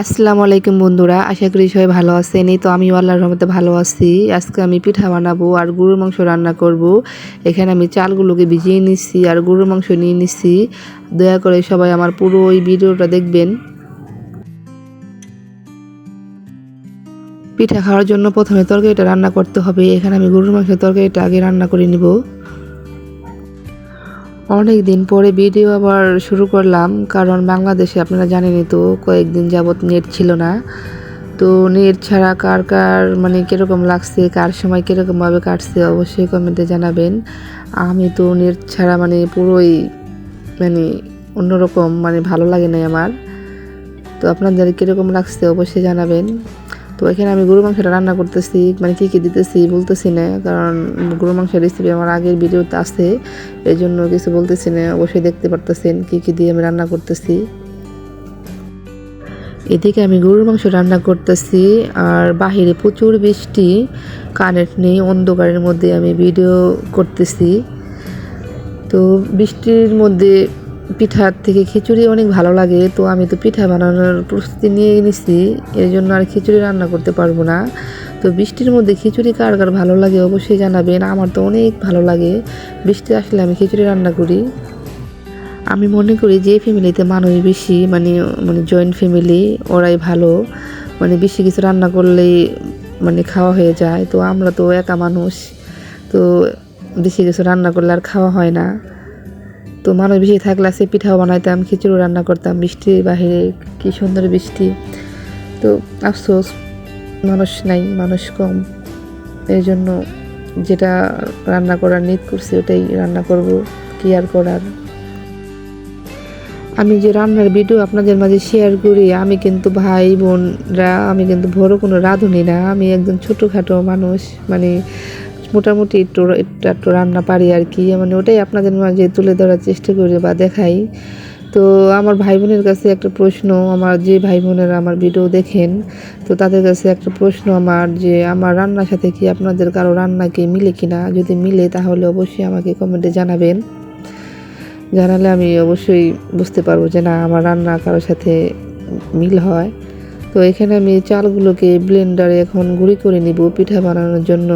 আসসালামু আলাইকুম বন্ধুরা, আশা করি সবাই ভালো আছেন। তো আমি আল্লাহর রহমতে ভালো আছি। আজকে আমি পিঠা বানাবো আর গরুর মাংস রান্না করব। এখানে আমি চালগুলোকে ভিজিয়ে নিচ্ছি আর গরুর মাংস নিয়ে নিচ্ছি। দয়া করে সবাই আমার পুরো ওই ভিডিওটা দেখবেন। পিঠা খাওয়ার জন্য প্রথমে তরকারিটা রান্না করতে হবে। এখানে আমি গরুর মাংসের তরকারিটা আগে রান্না করে নিব। অনেক দিন পরে ভিডিও আবার শুরু করলাম, কারণ বাংলাদেশে আপনারা জানেনই তো, কয়েকদিন যাবৎ নেট ছিল না। তো নেট ছাড়া কার কার মানে কীরকম লাগছে, কার সময় কীরকমভাবে কাটছে, অবশ্যই কমেন্টে জানাবেন। আমি তো নেট ছাড়া মানে পুরোই মানে অন্যরকম মানে ভালো লাগে না আমার। তো আপনাদের কীরকম লাগছে অবশ্যই জানাবেন। তো এখানে আমি গরু মাংসটা রান্না করতেছি মানে কী কী দিতেছি বলতেছি না, কারণ গরু মাংসের রেসিপি আমার আগের ভিডিওতে আছে এই জন্য কিছু বলতেছি না, অবশ্যই দেখতে পারতেছেন কী কী দিয়ে আমি রান্না করতেছি। এদিকে আমি গরুর মাংস রান্না করতেছি, আর বাহিরে প্রচুর বৃষ্টি, কারেন্ট নেই, অন্ধকারের মধ্যে আমি ভিডিও করতেছি। তো বৃষ্টির মধ্যে পিঠার থেকে খিচুড়ি অনেক ভালো লাগে, তো আমি তো পিঠা বানানোর প্রস্তুতি নিয়ে নিছি, এর জন্য আর খিচুড়ি রান্না করতে পারব না। তো বৃষ্টির মধ্যে খিচুড়ি কার কার ভালো লাগে অবশ্যই জানাবেন, আমার তো অনেক ভালো লাগে। বৃষ্টি আসলে আমি খিচুড়ি রান্না করি। আমি মনে করি যে ফ্যামিলিতে মানুষ বেশি মানে মানে জয়েন্ট ফ্যামিলি ওরাই ভালো। মানে বেশি কিছু রান্না করলেই মানে খাওয়া হয়ে যায়, তো আমরা তো একা মানুষ। তো বেশি কিছু রান্না করলে আর খাওয়া হয় না। তো মানুষ বেশি থাকলে সে পিঠাও বানাইতাম খিচুড়ি রান্না করতাম বৃষ্টির বাহিরে, কি সুন্দর বৃষ্টি। তো আফসোস, মানুষ নাই, মানুষ কম। এই জন্য যেটা রান্না করার নিত করছি, ওটাই রান্না করব, কি আর করার। আমি যে রান্নার ভিডিও আপনাদের মাঝে শেয়ার করি, আমি কিন্তু ভাই, বোনরা, আমি কিন্তু বড় কোনো রাঁধুনি না, আমি একজন ছোটোখাটো মানুষ মানে মোটামুটি একটু একটু একটু রান্না পারি আর কি। মানে ওটাই আপনাদের মাঝে তুলে ধরার চেষ্টা করি বা দেখাই। তো আমার ভাই বোনের কাছে একটা প্রশ্ন, আমার যে ভাই বোনেরা আমার ভিডিও দেখেন, তো তাদের কাছে একটা প্রশ্ন আমার যে, আমার রান্নার সাথে কি আপনাদের কারও রান্না কি মিলে কিনা যদি মিলে তাহলে অবশ্যই আমাকে কমেন্টে জানাবেন। জানালে আমি অবশ্যই বুঝতে পারব যে না, আমার রান্না কারোর সাথে মিল হয়। তো এখানে আমি চালগুলোকে ব্লেন্ডারে এখন গুঁড়ি করে নিব পিঠা বানানোর জন্য।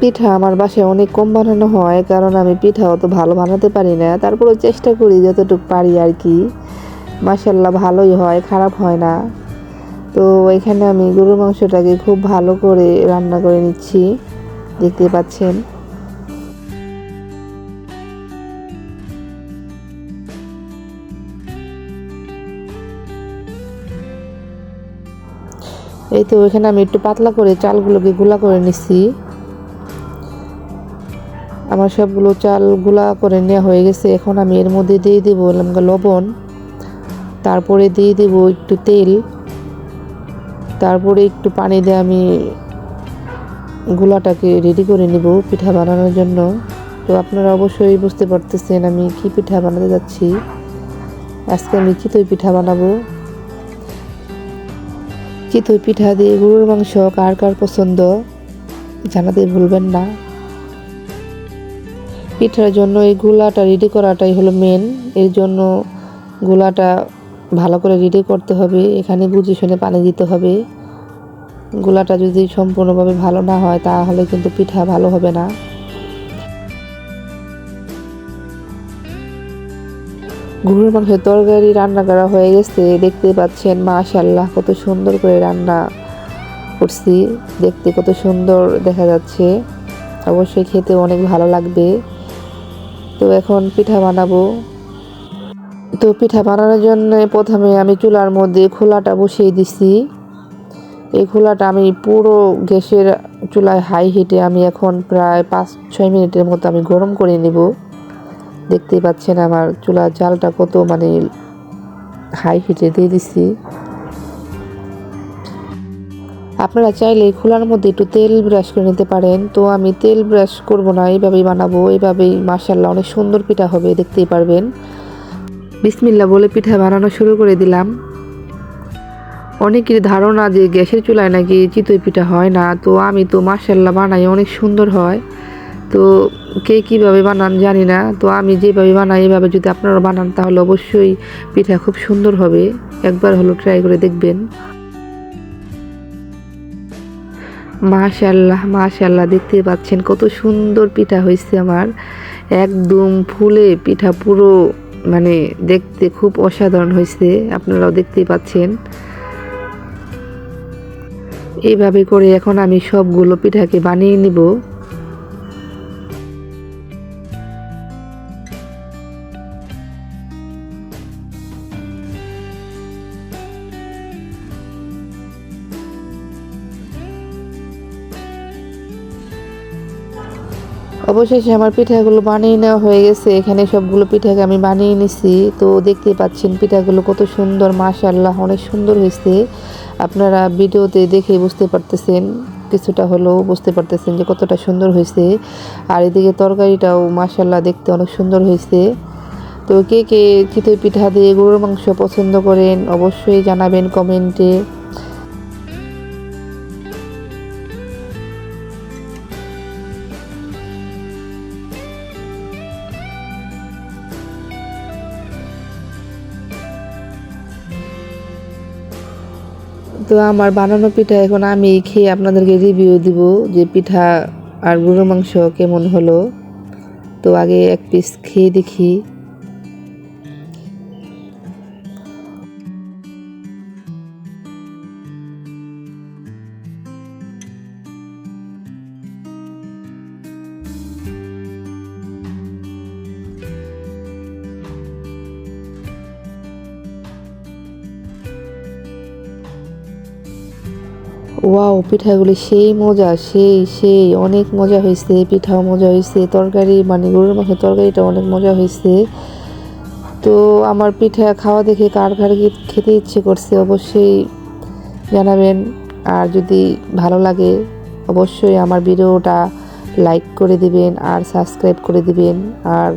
পিঠা আমার বাসায় অনেক কম বানানো হয়, কারণ আমি পিঠা অত ভালো বানাতে পারি না। তারপরেও চেষ্টা করি যতটুকু পারি আর কি। মাসাল্লাহ ভালোই হয়, খারাপ হয় না। তো এখানে আমি গরুর মাংসটাকে খুব ভালো করে রান্না করে নিচ্ছি, দেখতে পাচ্ছেন। এই তো এখানে আমি একটু পাতলা করে চালগুলোকে গুলা করে নিচ্ছি। আমার সবগুলো চালগুলা করে নেওয়া হয়ে গেছে। এখন আমি এর মধ্যে দিয়ে দেবো লবণ, তারপরে দিয়ে দেব একটু তেল, তারপরে একটু পানি দিয়ে আমি গুলাটাকে রেডি করে নিব পিঠা বানানোর জন্য। তো আপনারা অবশ্যই বুঝতে পারতেছেন আমি কি পিঠা বানাতে যাচ্ছি। আজকে আমি চিতই পিঠা বানাবো। চিতই পিঠা দিয়ে গরুর মাংস কার কার পছন্দ জানাতে ভুলবেন না। পিঠার জন্য এই গুলাটা রেডি করাটাই হলো মেন এর জন্য গুলাটা ভালো করে রেডি করতে হবে। এখানে বুঝে শুনে পানি দিতে হবে। গুলাটা যদি সম্পূর্ণভাবে ভালো না হয়, তাহলে কিন্তু পিঠা ভালো হবে না। গরুর মাংসের তরকারি রান্না করা হয়ে গেছে। দেখতে পাচ্ছেন মাশাল্লাহ কত সুন্দর করে রান্না করছি। দেখতে কত সুন্দর দেখা যাচ্ছে। অবশ্যই খেতে অনেক ভালো লাগবে। তো এখন পিঠা বানাবো। তো পিঠা বানানোর জন্য প্রথমে আমি চুলার মধ্যে খোলাটা বসিয়ে দিছি। এই খোলাটা আমি পুরো গ্যাসের চুলায় হাই হিটে আমি এখন প্রায় পাঁচ ছয় মিনিটের মতো আমি গরম করে নেব। দেখতেই পাচ্ছেন আমার চুলার জালটা কত মানে হাই হিটে দিয়ে দিছি। আপনারা চাইলে খোলার মধ্যে একটু তেল ব্রাশ করে নিতে পারেন। তো আমি তেল ব্রাশ করব না, এইভাবেই বানাবো, এইভাবেই মার্শাল্লাহ অনেক সুন্দর পিঠা হবে, দেখতেই পারবেন। বিসমিল্লা বলে পিঠা বানানো শুরু করে দিলাম। অনেকের ধারণা যে গ্যাসের চুলায় নাকি চিতই পিঠা হয় না, তো আমি তো মার্শাল্লাহ বানাই, অনেক সুন্দর হয়। তো কে কীভাবে বানান জানি না, তো আমি যেভাবে বানাই, এভাবে যদি আপনারা বানান, তাহলে অবশ্যই পিঠা খুব সুন্দর হবে। একবার হলো ট্রাই করে দেখবেন। মাশাল্লাহ মাশাল্লাহ দেখতে পাচ্ছেন কত সুন্দর পিঠা হয়েছে আমার। একদম ফুলে পিঠা পুরো মানে দেখতে খুব অসাধারণ হয়েছে, আপনারাও দেখতে পাচ্ছেন। এইভাবে করে এখন আমি সবগুলো পিঠাকে বানিয়ে নিব। অবশেষে আমার পিঠাগুলো বানিয়ে নেওয়া হয়ে গেছে। এখানে সবগুলো পিঠাকে আমি বানিয়ে নিছি। তো দেখতে পাচ্ছেন পিঠাগুলো কত সুন্দর মাশাল্লাহ অনেক সুন্দর হয়েছে। আপনারা ভিডিওতে দেখে বুঝতে পারতেছেন, কিছুটা হলেও বুঝতে পারতেছেন যে কতটা সুন্দর হয়েছে। আর এদিকে তরকারিটাও মাশাল্লাহ দেখতে অনেক সুন্দর হয়েছে। তো কে কে চিতই পিঠা দিয়ে গরুর মাংস পছন্দ করেন অবশ্যই জানাবেন কমেন্টে। তো আমার বানানো পিঠা এখন আমি খেয়ে আপনাদেরকে রিভিউ দিব যে পিঠা আর গরুর মাংস কেমন হলো। তো আগে এক পিস খেয়ে দেখি। ওয়াও, পিঠাগুলি সেই মজা, সেই সেই, অনেক মজা হয়েছে পিঠাও মজা হয়েছে, তরকারি মানে গরুর মাংসের তরকারিটা অনেক মজা হয়েছে। তো আমার পিঠা খাওয়া দেখে কার কার খেতে ইচ্ছে করছে অবশ্যই জানাবেন। আর যদি ভালো লাগে, অবশ্যই আমার ভিডিওটা লাইক করে দিবেন আর সাবস্ক্রাইব করে দিবেন আর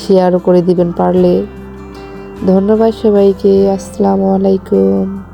শেয়ারও করে দিবেন পারলে। ধন্যবাদ সবাইকে, আসসালামু আলাইকুম।